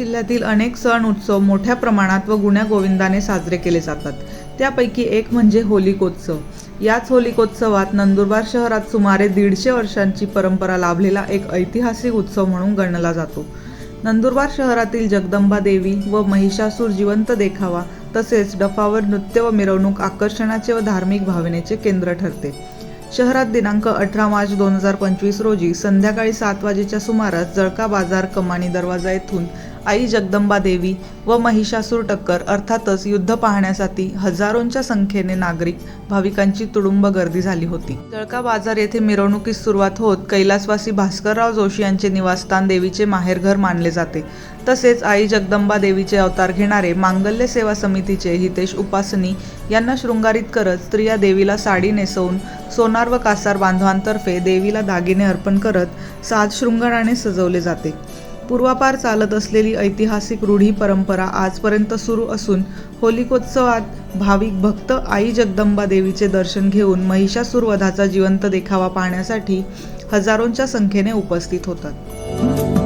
जिल्ह्यातील अनेक सण उत्सव मोठ्या प्रमाणात व गुण्यागोविंदाने साजरे केले जातात. त्यापैकी एक म्हणजे होलिकोत्सव. याच होलिकोत्सवात नंदुरबार शहरात सुमारे दीडशे वर्षांची परंपरा लाभलेला एक ऐतिहासिक उत्सव म्हणून गणला जातो. नंदुरबार शहरातील जगदंबा देवी व महिषासूर जिवंत देखावा तसेच डफावर नृत्य व मिरवणूक आकर्षणाचे व धार्मिक भावनेचे केंद्र ठरते. शहरात दिनांक अठरा मार्च दोन हजार पंचवीस रोजी संध्याकाळी सात वाजेच्या सुमारास जळका बाजार कमानी दरवाजा येथून आई जगदंबा देवी व महिषासूर टक्कर अर्थातच युद्ध पाहण्यासाठी हजारोंच्या संख्येने नागरिक भाविकांची तुडुंब गर्दी झाली होती. जळका बाजार येथे मिरवणुकीस सुरुवात होत कैलासवासी भास्करराव जोशी यांचे निवासस्थान देवीचे माहेरघर मानले जाते. तसेच आई जगदंबा देवीचे अवतार घेणारे मांगल्य सेवा समितीचे हितेश उपासनी यांना शृंगारित करत स्त्रिया देवीला साडी नेसवून सोनार व कासार बांधवांतर्फे देवीला दागिने अर्पण करत साज शृंगाराने सजवले जाते. पूर्वापार चालत असलेली ऐतिहासिक रूढी परंपरा आजपर्यंत सुरू असून होलिकोत्सवात भाविक भक्त आई जगदंबा देवीचे दर्शन घेऊन महिषासुरवधाचा जिवंत देखावा पाहण्यासाठी हजारोंच्या संख्येने उपस्थित होतात.